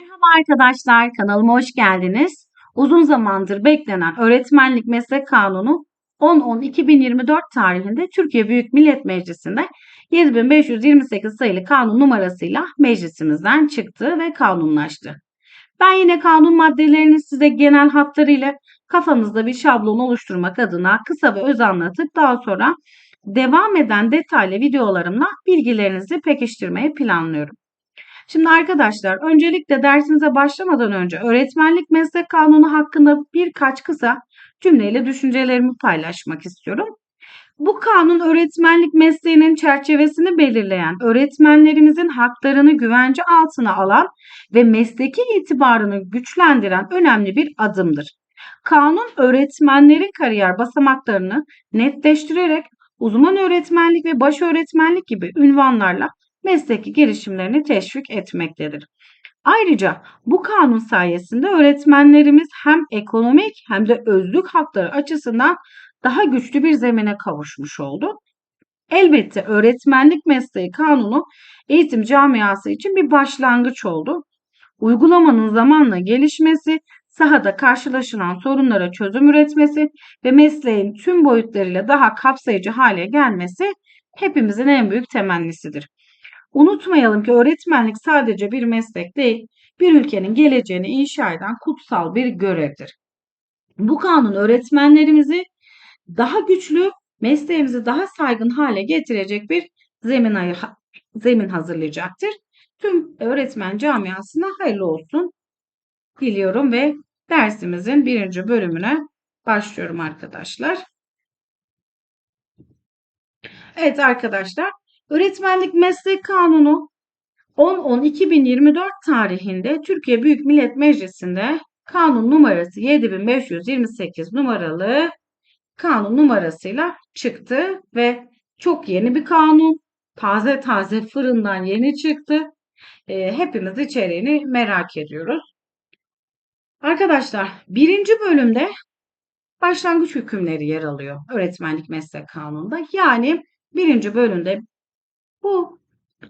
Merhaba arkadaşlar, kanalıma hoş geldiniz. Uzun zamandır beklenen Öğretmenlik Meslek Kanunu 10-10-2024 tarihinde Türkiye Büyük Millet Meclisi'nde 7528 sayılı kanun numarasıyla meclisimizden çıktı ve kanunlaştı. Ben yine kanun maddelerini size genel hatlarıyla kafanızda bir şablon oluşturmak adına kısa ve öz anlatıp daha sonra devam eden detaylı videolarımla bilgilerinizi pekiştirmeyi planlıyorum. Şimdi arkadaşlar öncelikle dersimize başlamadan önce öğretmenlik meslek kanunu hakkında birkaç kısa cümleyle düşüncelerimi paylaşmak istiyorum. Bu kanun öğretmenlik mesleğinin çerçevesini belirleyen, öğretmenlerimizin haklarını güvence altına alan ve mesleki itibarını güçlendiren önemli bir adımdır. Kanun öğretmenlerin kariyer basamaklarını netleştirerek uzman öğretmenlik ve baş öğretmenlik gibi ünvanlarla mesleki gelişimlerini teşvik etmektedir. Ayrıca bu kanun sayesinde öğretmenlerimiz hem ekonomik hem de özlük hakları açısından daha güçlü bir zemine kavuşmuş oldu. Elbette öğretmenlik mesleği kanunu eğitim camiası için bir başlangıç oldu. Uygulamanın zamanla gelişmesi, sahada karşılaşılan sorunlara çözüm üretmesi ve mesleğin tüm boyutlarıyla daha kapsayıcı hale gelmesi hepimizin en büyük temennisidir. Unutmayalım ki öğretmenlik sadece bir meslek değil, bir ülkenin geleceğini inşa eden kutsal bir görevdir. Bu kanun öğretmenlerimizi daha güçlü, mesleğimizi daha saygın hale getirecek bir zemin, zemin hazırlayacaktır. Tüm öğretmen camiasına hayırlı olsun diliyorum ve dersimizin birinci bölümüne başlıyorum arkadaşlar. Evet arkadaşlar Öğretmenlik Meslek Kanunu 10-10-2024 tarihinde Türkiye Büyük Millet Meclisi'nde kanun numarası 7528 numaralı kanun numarasıyla çıktı ve çok yeni bir kanun. Taze taze fırından yeni çıktı. E, hepimiz içeriğini merak ediyoruz. Arkadaşlar birinci bölümde başlangıç hükümleri yer alıyor öğretmenlik meslek kanununda. Yani birinci bölümde bu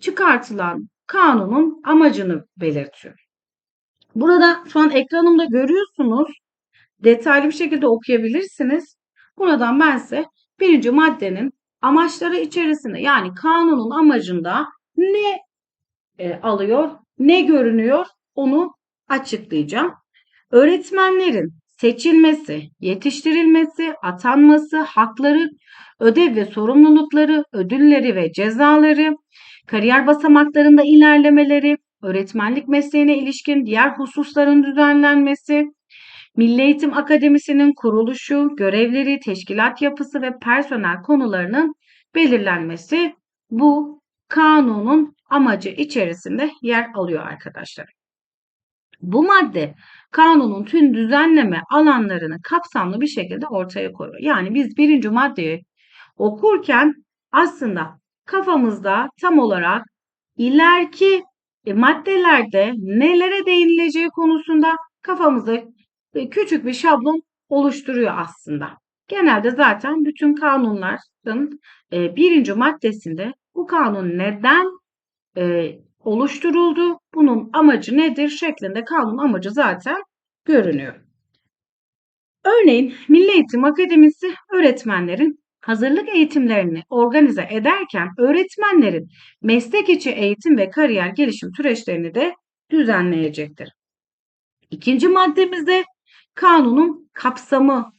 çıkartılan kanunun amacını belirtiyor. Burada şu an ekranımda görüyorsunuz. Detaylı bir şekilde okuyabilirsiniz. Buradan ben size birinci maddenin amaçları içerisinde yani kanunun amacında ne e, alıyor, ne görünüyor onu açıklayacağım. Öğretmenlerin seçilmesi, yetiştirilmesi, atanması, hakları, ödev ve sorumlulukları, ödülleri ve cezaları, kariyer basamaklarında ilerlemeleri, öğretmenlik mesleğine ilişkin diğer hususların düzenlenmesi, Milli Eğitim Akademisi'nin kuruluşu, görevleri, teşkilat yapısı ve personel konularının belirlenmesi bu kanunun amacı içerisinde yer alıyor arkadaşlar. Bu madde kanunun tüm düzenleme alanlarını kapsamlı bir şekilde ortaya koyuyor. Yani biz birinci maddeyi okurken aslında kafamızda tam olarak ileriki e, maddelerde nelere değinileceği konusunda kafamızda e, küçük bir şablon oluşturuyor aslında. Genelde zaten bütün kanunların e, birinci maddesinde bu kanun neden oluşturuldu, bunun amacı nedir şeklinde kanun amacı zaten görünüyor. Örneğin Milli Eğitim Akademisi öğretmenlerin hazırlık eğitimlerini organize ederken öğretmenlerin meslek içi eğitim ve kariyer gelişim süreçlerini de düzenleyecektir. İkinci maddemizde kanunun kapsamı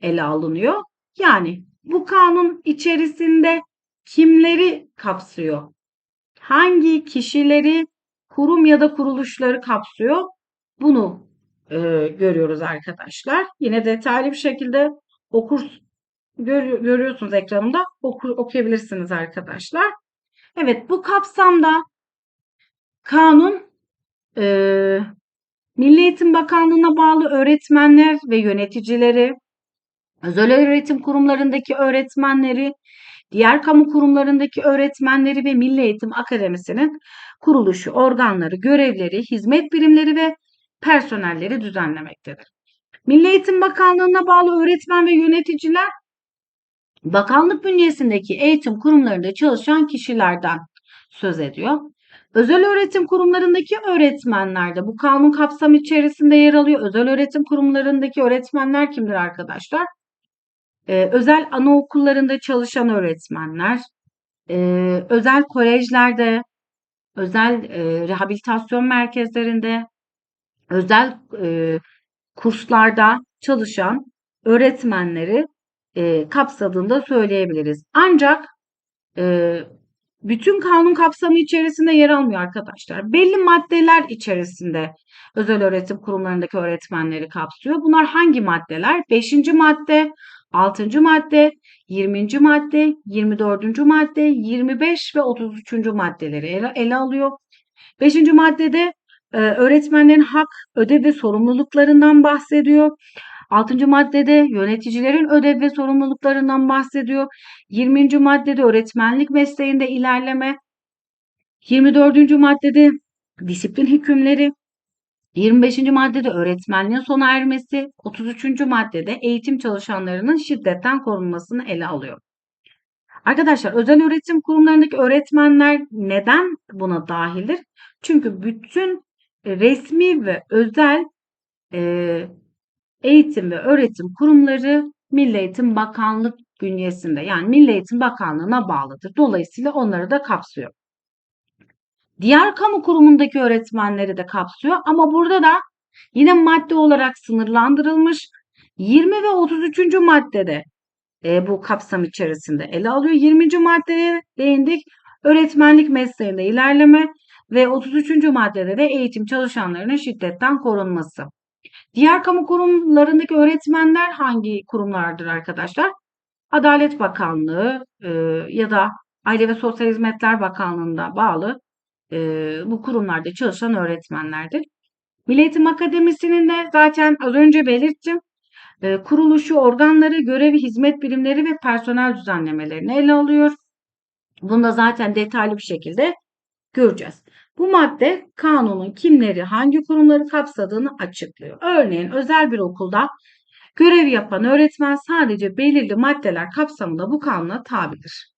ele alınıyor. Yani bu kanun içerisinde kimleri kapsıyor? Hangi kişileri, kurum ya da kuruluşları kapsıyor? Bunu e, görüyoruz arkadaşlar. Yine detaylı bir şekilde okur gör, görüyorsunuz ekranımda. Okur, okuyabilirsiniz arkadaşlar. Evet bu kapsamda kanun e, Milli Eğitim Bakanlığı'na bağlı öğretmenler ve yöneticileri, özel öğretim kurumlarındaki öğretmenleri, diğer kamu kurumlarındaki öğretmenleri ve Milli Eğitim Akademisi'nin kuruluşu, organları, görevleri, hizmet birimleri ve personelleri düzenlemektedir. Milli Eğitim Bakanlığı'na bağlı öğretmen ve yöneticiler bakanlık bünyesindeki eğitim kurumlarında çalışan kişilerden söz ediyor. Özel öğretim kurumlarındaki öğretmenler de bu kanun kapsamı içerisinde yer alıyor. Özel öğretim kurumlarındaki öğretmenler kimdir arkadaşlar? Ee, özel anaokullarında çalışan öğretmenler, e, özel kolejlerde, özel e, rehabilitasyon merkezlerinde, özel e, kurslarda çalışan öğretmenleri e, kapsadığında söyleyebiliriz. Ancak e, bütün kanun kapsamı içerisinde yer almıyor arkadaşlar. Belli maddeler içerisinde özel öğretim kurumlarındaki öğretmenleri kapsıyor. Bunlar hangi maddeler? 5. madde, 6. madde, 20. madde, 24. madde, 25 ve 33. maddeleri ele, ele alıyor. 5. maddede e, öğretmenlerin hak, ödev ve sorumluluklarından bahsediyor. 6. maddede yöneticilerin ödev ve sorumluluklarından bahsediyor. 20. maddede öğretmenlik mesleğinde ilerleme. 24. maddede disiplin hükümleri. 25. maddede öğretmenliğin sona ermesi, 33. maddede eğitim çalışanlarının şiddetten korunmasını ele alıyor. Arkadaşlar özel öğretim kurumlarındaki öğretmenler neden buna dahildir? Çünkü bütün resmi ve özel e, eğitim ve öğretim kurumları Milli Eğitim Bakanlık bünyesinde yani Milli Eğitim Bakanlığı'na bağlıdır. Dolayısıyla onları da kapsıyor. Diğer kamu kurumundaki öğretmenleri de kapsıyor ama burada da yine madde olarak sınırlandırılmış 20 ve 33. maddede e, bu kapsam içerisinde ele alıyor. 20. maddeye değindik. Öğretmenlik mesleğinde ilerleme ve 33. maddede de eğitim çalışanlarının şiddetten korunması. Diğer kamu kurumlarındaki öğretmenler hangi kurumlardır arkadaşlar? Adalet Bakanlığı e, ya da Aile ve Sosyal Hizmetler Bakanlığı'nda bağlı e, bu kurumlarda çalışan öğretmenlerdir. Milli Eğitim Akademisi'nin de zaten az önce belirttim. E, kuruluşu, organları, görevi, hizmet birimleri ve personel düzenlemelerini ele alıyor. Bunu da zaten detaylı bir şekilde göreceğiz. Bu madde kanunun kimleri, hangi kurumları kapsadığını açıklıyor. Örneğin özel bir okulda görev yapan öğretmen sadece belirli maddeler kapsamında bu kanuna tabidir.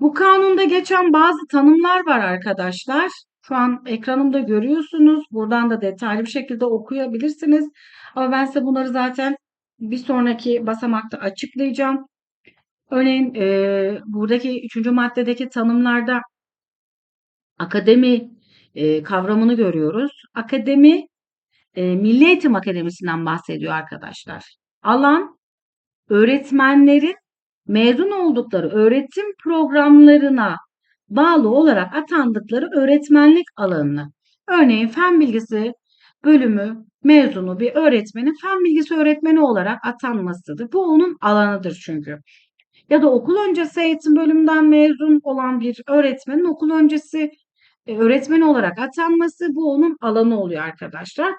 Bu kanunda geçen bazı tanımlar var arkadaşlar. Şu an ekranımda görüyorsunuz. Buradan da detaylı bir şekilde okuyabilirsiniz. Ama ben size bunları zaten bir sonraki basamakta açıklayacağım. Örneğin e, buradaki üçüncü maddedeki tanımlarda akademi e, kavramını görüyoruz. Akademi e, Milli Eğitim Akademisi'nden bahsediyor arkadaşlar. Alan öğretmenlerin mezun oldukları öğretim programlarına bağlı olarak atandıkları öğretmenlik alanını. Örneğin fen bilgisi bölümü mezunu bir öğretmenin fen bilgisi öğretmeni olarak atanmasıdır. Bu onun alanıdır çünkü. Ya da okul öncesi eğitim bölümünden mezun olan bir öğretmenin okul öncesi e, öğretmen olarak atanması bu onun alanı oluyor arkadaşlar.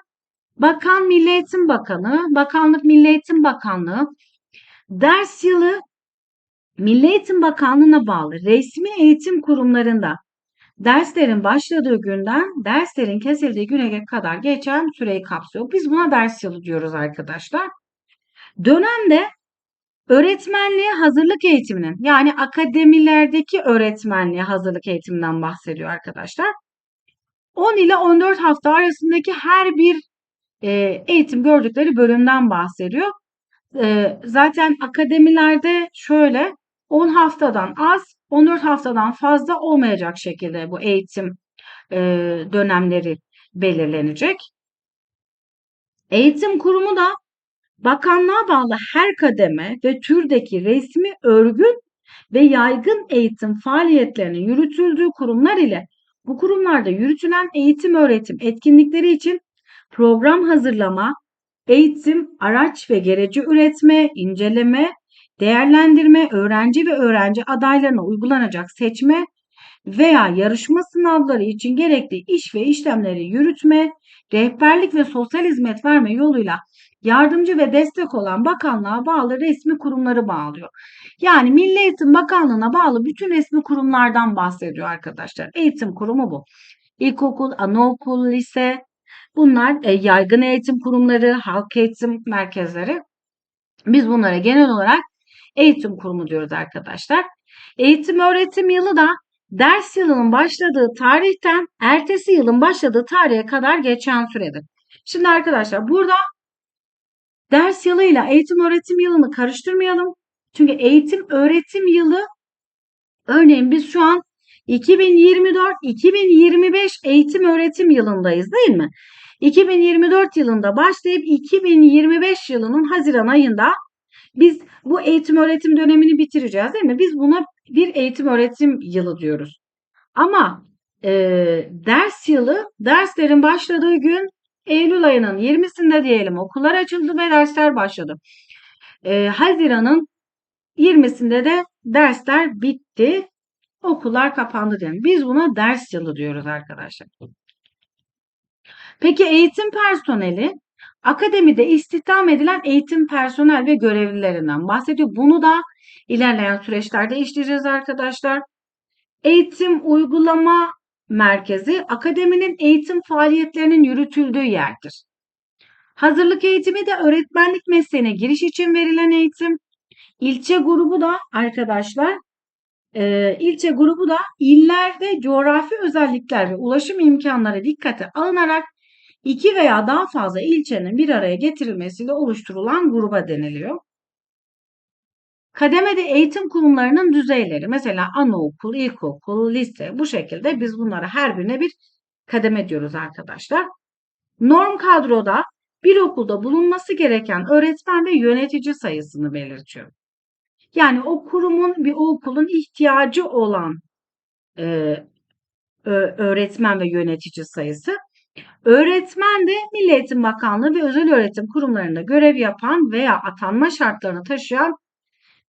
Bakan Milli Eğitim Bakanı, Bakanlık Milli Eğitim Bakanlığı ders yılı Milli Eğitim Bakanlığı'na bağlı resmi eğitim kurumlarında derslerin başladığı günden derslerin kesildiği güne kadar geçen süreyi kapsıyor. Biz buna ders yılı diyoruz arkadaşlar. Dönemde öğretmenliğe hazırlık eğitiminin yani akademilerdeki öğretmenliğe hazırlık eğitiminden bahsediyor arkadaşlar. 10 ile 14 hafta arasındaki her bir e, eğitim gördükleri bölümden bahsediyor. E, zaten akademilerde şöyle 10 haftadan az, 14 haftadan fazla olmayacak şekilde bu eğitim e, dönemleri belirlenecek. Eğitim kurumu da bakanlığa bağlı her kademe ve türdeki resmi örgün ve yaygın eğitim faaliyetlerinin yürütüldüğü kurumlar ile bu kurumlarda yürütülen eğitim öğretim etkinlikleri için program hazırlama, eğitim, araç ve gereci üretme, inceleme, değerlendirme, öğrenci ve öğrenci adaylarına uygulanacak seçme veya yarışma sınavları için gerekli iş ve işlemleri yürütme, rehberlik ve sosyal hizmet verme yoluyla yardımcı ve destek olan bakanlığa bağlı resmi kurumları bağlıyor. Yani Milli Eğitim Bakanlığı'na bağlı bütün resmi kurumlardan bahsediyor arkadaşlar. Eğitim kurumu bu. İlkokul, anaokul, lise bunlar e, yaygın eğitim kurumları, halk eğitim merkezleri. Biz bunlara genel olarak eğitim kurumu diyoruz arkadaşlar. Eğitim öğretim yılı da ders yılının başladığı tarihten ertesi yılın başladığı tarihe kadar geçen süredir. Şimdi arkadaşlar burada ders yılıyla eğitim öğretim yılını karıştırmayalım. Çünkü eğitim öğretim yılı örneğin biz şu an 2024-2025 eğitim öğretim yılındayız değil mi? 2024 yılında başlayıp 2025 yılının Haziran ayında biz bu eğitim öğretim dönemini bitireceğiz değil mi? Biz buna bir eğitim öğretim yılı diyoruz. Ama e, ders yılı derslerin başladığı gün Eylül ayının 20'sinde diyelim okullar açıldı ve dersler başladı. E, Haziran'ın 20'sinde de dersler bitti. Okullar kapandı diyelim. Biz buna ders yılı diyoruz arkadaşlar. Peki eğitim personeli akademide istihdam edilen eğitim personel ve görevlilerinden bahsediyor. Bunu da ilerleyen süreçlerde işleyeceğiz arkadaşlar. Eğitim uygulama merkezi akademinin eğitim faaliyetlerinin yürütüldüğü yerdir. Hazırlık eğitimi de öğretmenlik mesleğine giriş için verilen eğitim. İlçe grubu da arkadaşlar e, ilçe grubu da illerde coğrafi özellikler ve ulaşım imkanları dikkate alınarak iki veya daha fazla ilçenin bir araya getirilmesiyle oluşturulan gruba deniliyor. Kademede eğitim kurumlarının düzeyleri mesela anaokul, ilkokul, lise bu şekilde biz bunlara her birine bir kademe diyoruz arkadaşlar. Norm kadroda bir okulda bulunması gereken öğretmen ve yönetici sayısını belirtiyor. Yani o kurumun bir okulun ihtiyacı olan e, öğretmen ve yönetici sayısı. Öğretmen de Milli Eğitim Bakanlığı ve özel öğretim kurumlarında görev yapan veya atanma şartlarını taşıyan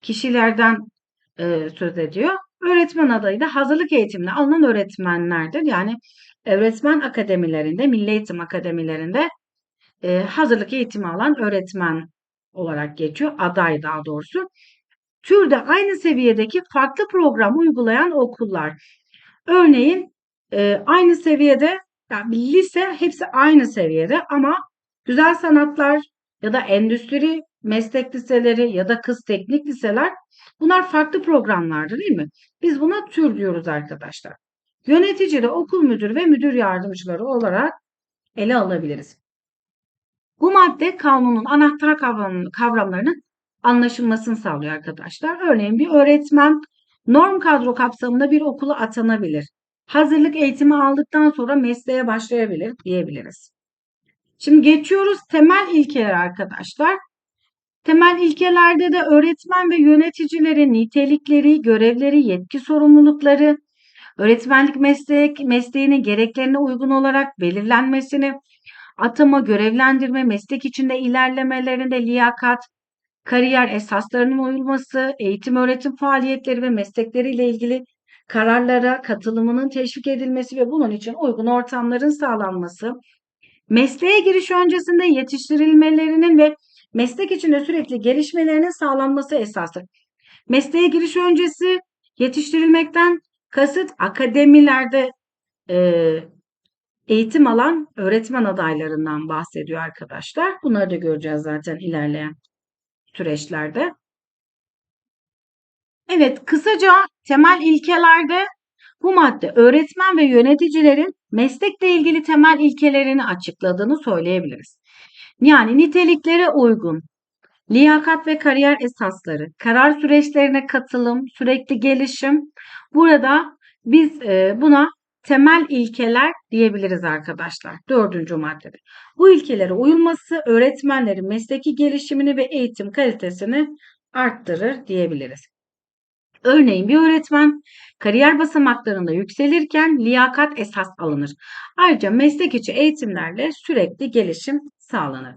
kişilerden e, söz ediyor. Öğretmen adayı da hazırlık eğitimine alınan öğretmenlerdir. Yani öğretmen akademilerinde, milli eğitim akademilerinde e, hazırlık eğitimi alan öğretmen olarak geçiyor. Aday daha doğrusu. Türde aynı seviyedeki farklı program uygulayan okullar. Örneğin e, aynı seviyede yani lise hepsi aynı seviyede ama güzel sanatlar ya da endüstri meslek liseleri ya da kız teknik liseler bunlar farklı programlardır değil mi? Biz buna tür diyoruz arkadaşlar. Yönetici de okul müdürü ve müdür yardımcıları olarak ele alabiliriz. Bu madde kanunun anahtar kavramlarının anlaşılmasını sağlıyor arkadaşlar. Örneğin bir öğretmen norm kadro kapsamında bir okula atanabilir. Hazırlık eğitimi aldıktan sonra mesleğe başlayabilir diyebiliriz. Şimdi geçiyoruz temel ilkeler arkadaşlar. Temel ilkelerde de öğretmen ve yöneticilerin nitelikleri, görevleri, yetki sorumlulukları, öğretmenlik meslek, mesleğinin gereklerine uygun olarak belirlenmesini, atama, görevlendirme, meslek içinde ilerlemelerinde liyakat, kariyer esaslarının uyulması, eğitim öğretim faaliyetleri ve meslekleriyle ilgili kararlara katılımının teşvik edilmesi ve bunun için uygun ortamların sağlanması, mesleğe giriş öncesinde yetiştirilmelerinin ve meslek içinde sürekli gelişmelerinin sağlanması esastır. Mesleğe giriş öncesi yetiştirilmekten kasıt akademilerde e, eğitim alan öğretmen adaylarından bahsediyor arkadaşlar. Bunları da göreceğiz zaten ilerleyen süreçlerde. Evet, kısaca temel ilkelerde bu madde öğretmen ve yöneticilerin meslekle ilgili temel ilkelerini açıkladığını söyleyebiliriz. Yani niteliklere uygun, liyakat ve kariyer esasları, karar süreçlerine katılım, sürekli gelişim. Burada biz e, buna temel ilkeler diyebiliriz arkadaşlar. Dördüncü maddede. Bu ilkelere uyulması öğretmenlerin mesleki gelişimini ve eğitim kalitesini arttırır diyebiliriz. Örneğin bir öğretmen kariyer basamaklarında yükselirken liyakat esas alınır. Ayrıca meslek içi eğitimlerle sürekli gelişim sağlanır.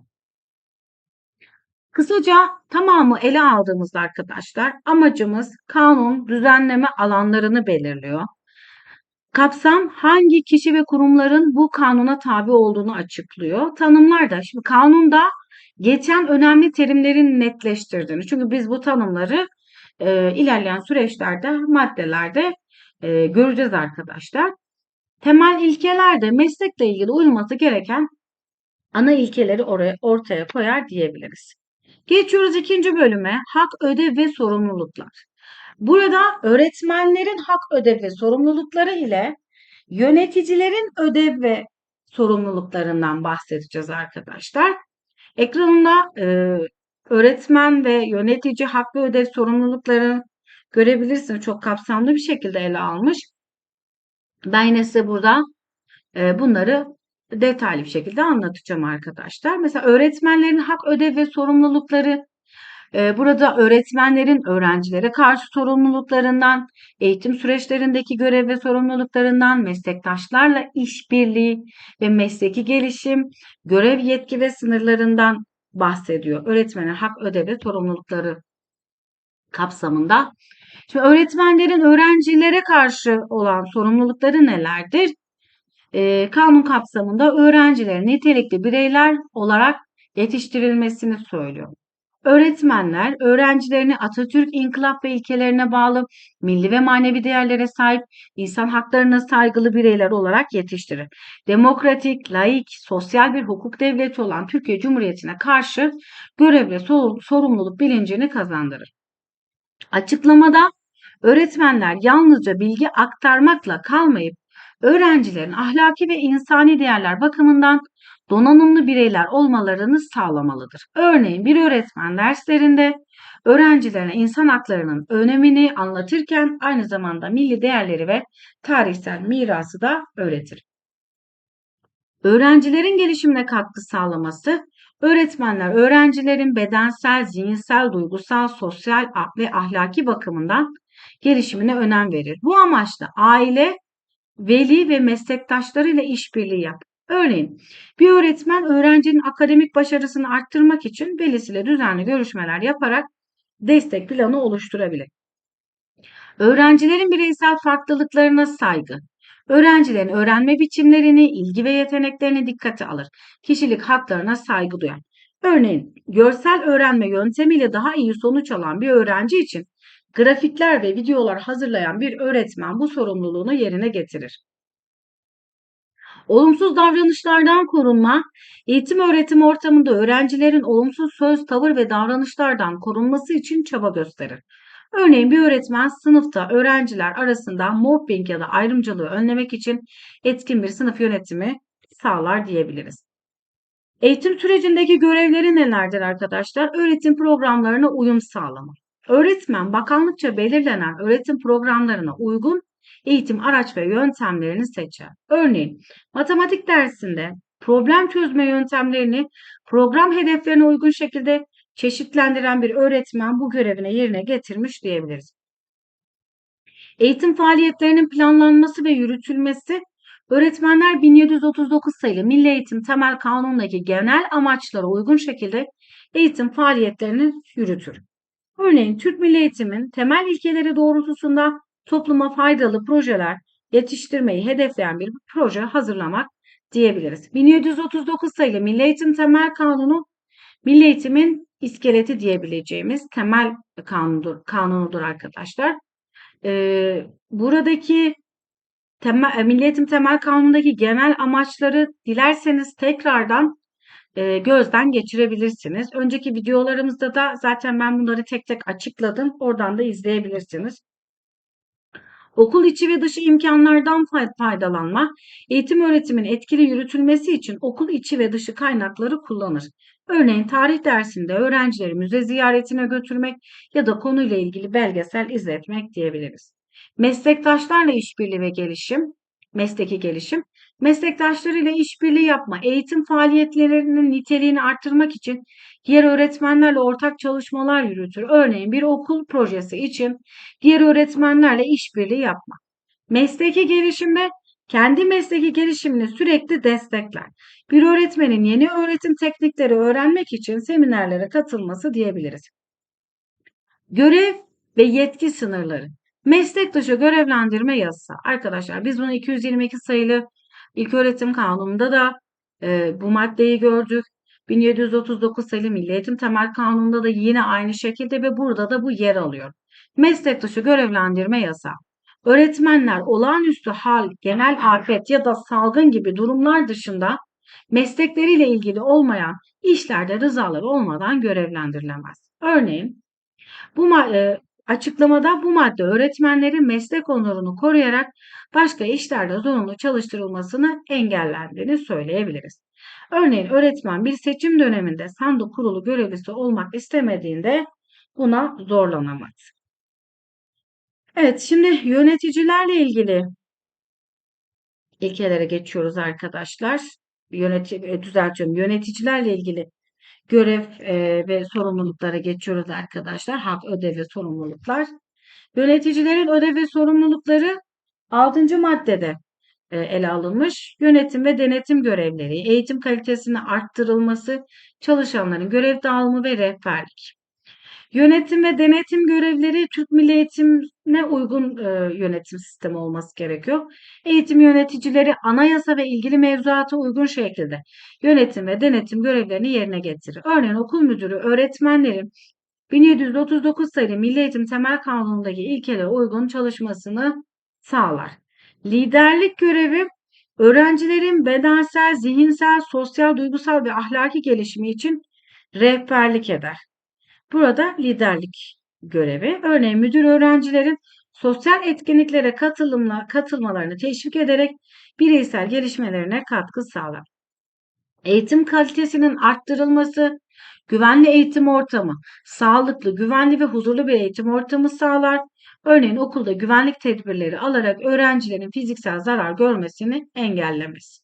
Kısaca tamamı ele aldığımızda arkadaşlar amacımız kanun düzenleme alanlarını belirliyor. Kapsam hangi kişi ve kurumların bu kanuna tabi olduğunu açıklıyor. Tanımlar da şimdi kanunda geçen önemli terimlerin netleştirdiğini. Çünkü biz bu tanımları e, ilerleyen süreçlerde maddelerde e, göreceğiz arkadaşlar. Temel ilkelerde meslekle ilgili uyulması gereken ana ilkeleri oraya ortaya koyar diyebiliriz. Geçiyoruz ikinci bölüme. Hak, ödev ve sorumluluklar. Burada öğretmenlerin hak ödev ve sorumlulukları ile yöneticilerin ödev ve sorumluluklarından bahsedeceğiz arkadaşlar. Ekranımda e, öğretmen ve yönetici hak ve ödev sorumluluklarını görebilirsiniz. Çok kapsamlı bir şekilde ele almış. Ben yine size burada e, bunları detaylı bir şekilde anlatacağım arkadaşlar. Mesela öğretmenlerin hak ödev ve sorumlulukları e, burada öğretmenlerin öğrencilere karşı sorumluluklarından, eğitim süreçlerindeki görev ve sorumluluklarından, meslektaşlarla işbirliği ve mesleki gelişim, görev yetki ve sınırlarından bahsediyor. Öğretmenin hak ödev sorumlulukları kapsamında. Şimdi öğretmenlerin öğrencilere karşı olan sorumlulukları nelerdir? Ee, kanun kapsamında öğrencilerin nitelikli bireyler olarak yetiştirilmesini söylüyor. Öğretmenler öğrencilerini Atatürk inkılap ve ilkelerine bağlı milli ve manevi değerlere sahip insan haklarına saygılı bireyler olarak yetiştirir. Demokratik, laik, sosyal bir hukuk devleti olan Türkiye Cumhuriyeti'ne karşı görev ve sorumluluk bilincini kazandırır. Açıklamada öğretmenler yalnızca bilgi aktarmakla kalmayıp öğrencilerin ahlaki ve insani değerler bakımından donanımlı bireyler olmalarını sağlamalıdır. Örneğin bir öğretmen derslerinde öğrencilerine insan haklarının önemini anlatırken aynı zamanda milli değerleri ve tarihsel mirası da öğretir. Öğrencilerin gelişimine katkı sağlaması, öğretmenler öğrencilerin bedensel, zihinsel, duygusal, sosyal ve ahlaki bakımından gelişimine önem verir. Bu amaçla aile, veli ve meslektaşlarıyla işbirliği yap. Örneğin bir öğretmen öğrencinin akademik başarısını arttırmak için velisiyle düzenli görüşmeler yaparak destek planı oluşturabilir. Öğrencilerin bireysel farklılıklarına saygı, öğrencilerin öğrenme biçimlerini, ilgi ve yeteneklerini dikkate alır. Kişilik haklarına saygı duyar. Örneğin görsel öğrenme yöntemiyle daha iyi sonuç alan bir öğrenci için grafikler ve videolar hazırlayan bir öğretmen bu sorumluluğunu yerine getirir. Olumsuz davranışlardan korunma, eğitim öğretim ortamında öğrencilerin olumsuz söz, tavır ve davranışlardan korunması için çaba gösterir. Örneğin bir öğretmen sınıfta öğrenciler arasında mobbing ya da ayrımcılığı önlemek için etkin bir sınıf yönetimi sağlar diyebiliriz. Eğitim sürecindeki görevleri nelerdir arkadaşlar? Öğretim programlarına uyum sağlama. Öğretmen bakanlıkça belirlenen öğretim programlarına uygun eğitim araç ve yöntemlerini seçer. Örneğin matematik dersinde problem çözme yöntemlerini program hedeflerine uygun şekilde çeşitlendiren bir öğretmen bu görevine yerine getirmiş diyebiliriz. Eğitim faaliyetlerinin planlanması ve yürütülmesi öğretmenler 1739 sayılı Milli Eğitim Temel Kanunu'ndaki genel amaçlara uygun şekilde eğitim faaliyetlerini yürütür. Örneğin Türk Milli Eğitim'in temel ilkeleri doğrultusunda topluma faydalı projeler yetiştirmeyi hedefleyen bir proje hazırlamak diyebiliriz. 1739 sayılı Milli Eğitim Temel Kanunu Milli Eğitimin iskeleti diyebileceğimiz temel kanunudur, kanunudur arkadaşlar. Ee, buradaki temel, Milli Eğitim Temel Kanunu'ndaki genel amaçları dilerseniz tekrardan e, gözden geçirebilirsiniz. Önceki videolarımızda da zaten ben bunları tek tek açıkladım. Oradan da izleyebilirsiniz. Okul içi ve dışı imkanlardan faydalanma, eğitim öğretimin etkili yürütülmesi için okul içi ve dışı kaynakları kullanır. Örneğin tarih dersinde öğrencileri müze ziyaretine götürmek ya da konuyla ilgili belgesel izletmek diyebiliriz. Meslektaşlarla işbirliği ve gelişim, mesleki gelişim, meslektaşlarıyla işbirliği yapma, eğitim faaliyetlerinin niteliğini arttırmak için diğer öğretmenlerle ortak çalışmalar yürütür. Örneğin bir okul projesi için diğer öğretmenlerle işbirliği yapma. Mesleki gelişimde kendi mesleki gelişimini sürekli destekler. Bir öğretmenin yeni öğretim teknikleri öğrenmek için seminerlere katılması diyebiliriz. Görev ve yetki sınırları. Meslek dışı görevlendirme yasa. Arkadaşlar biz bunu 222 sayılı İlköğretim Kanunu'nda da e, bu maddeyi gördük. 1739 sayılı Milli Eğitim Temel Kanunu'nda da yine aynı şekilde ve burada da bu yer alıyor. Meslek dışı görevlendirme yasa. Öğretmenler olağanüstü hal, genel afet ya da salgın gibi durumlar dışında meslekleriyle ilgili olmayan işlerde rızaları olmadan görevlendirilemez. Örneğin bu e, Açıklamada bu madde öğretmenlerin meslek onurunu koruyarak başka işlerde zorunlu çalıştırılmasını engellendiğini söyleyebiliriz. Örneğin öğretmen bir seçim döneminde sandık kurulu görevlisi olmak istemediğinde buna zorlanamaz. Evet, şimdi yöneticilerle ilgili ilkelere geçiyoruz arkadaşlar. Yöneti, e, düzeltiyorum. Yöneticilerle ilgili görev e, ve sorumluluklara geçiyoruz arkadaşlar. Hak, ödev ve sorumluluklar. Yöneticilerin ödev ve sorumlulukları 6. maddede e, ele alınmış. Yönetim ve denetim görevleri, eğitim kalitesinin arttırılması, çalışanların görev dağılımı ve rehberlik. Yönetim ve denetim görevleri Türk Milli Eğitim'e uygun e, yönetim sistemi olması gerekiyor. Eğitim yöneticileri anayasa ve ilgili mevzuata uygun şekilde yönetim ve denetim görevlerini yerine getirir. Örneğin okul müdürü öğretmenlerin 1739 sayılı Milli Eğitim Temel Kanunu'ndaki ilkelere uygun çalışmasını sağlar. Liderlik görevi öğrencilerin bedensel, zihinsel, sosyal, duygusal ve ahlaki gelişimi için rehberlik eder. Burada liderlik görevi. Örneğin müdür öğrencilerin sosyal etkinliklere katılımla, katılmalarını teşvik ederek bireysel gelişmelerine katkı sağlar. Eğitim kalitesinin arttırılması, güvenli eğitim ortamı, sağlıklı, güvenli ve huzurlu bir eğitim ortamı sağlar. Örneğin okulda güvenlik tedbirleri alarak öğrencilerin fiziksel zarar görmesini engellemez.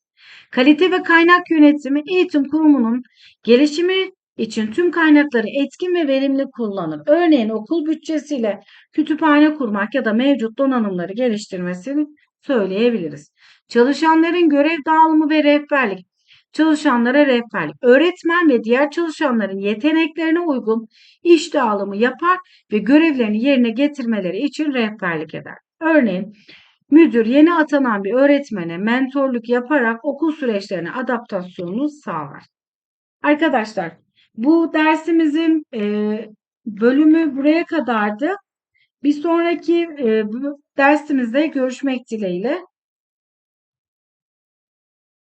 Kalite ve kaynak yönetimi eğitim kurumunun gelişimi için tüm kaynakları etkin ve verimli kullanır. Örneğin okul bütçesiyle kütüphane kurmak ya da mevcut donanımları geliştirmesini söyleyebiliriz. Çalışanların görev dağılımı ve rehberlik. Çalışanlara rehberlik. Öğretmen ve diğer çalışanların yeteneklerine uygun iş dağılımı yapar ve görevlerini yerine getirmeleri için rehberlik eder. Örneğin müdür yeni atanan bir öğretmene mentorluk yaparak okul süreçlerine adaptasyonunu sağlar. Arkadaşlar bu dersimizin e, bölümü buraya kadardı. Bir sonraki e, dersimizde görüşmek dileğiyle.